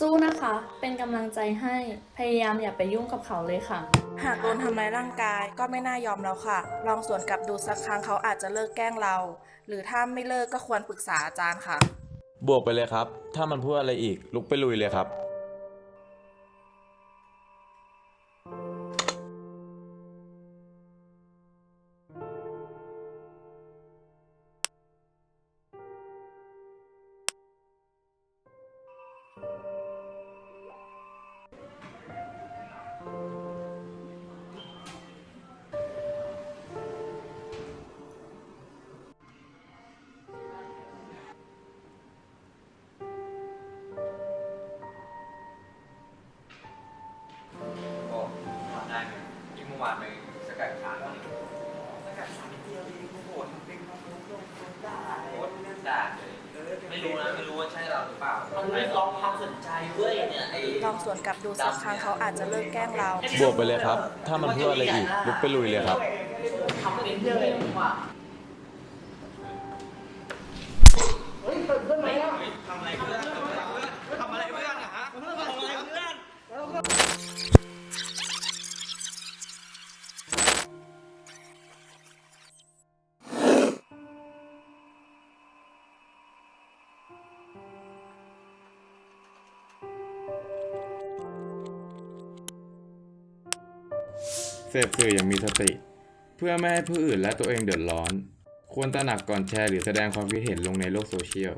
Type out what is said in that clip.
สู้นะคะ เป็นกำลังใจให้ พยายามอย่าไปยุ่งกับเขาเลยค่ะ หากโดนทำร้ายร่างกายก็ไม่น่ายอมแล้วค่ะ ลองสวนกลับดูสักครั้งเขาอาจจะเลิกแกล้งเรา หรือถ้าไม่เลิกก็ควรปรึกษาอาจารย์ค่ะ บวกไปเลยครับ ถ้ามันพูดอะไรอีกลุกไปลุยเลยครับานไปสกัดขาแล้วสกัดขาเดียวเองโหทำเป็นความรู้ลงจนได้โคตรด่าเลยไม่รู้นะไม่รู้ว่าใช่เราหรือเปล่ามันเรียกร้องความสนใจเว้ยเนี่ยไอ้ลองสวนกลับดูสักครั้งเขาอาจจะเลิกแกล้งเราบวกไปเลยครับ ถ้ามันพูดอะไรอีกลุกไปลุยเลยครับทำเป็นเรื่องว่า เสพสื่ออย่างมีสติ เพื่อไม่ให้ผู้อื่นและตัวเองเดือดร้อน ควรตระหนักก่อนแชร์หรือแสดงความคิดเห็นลงในโลกโซเชียล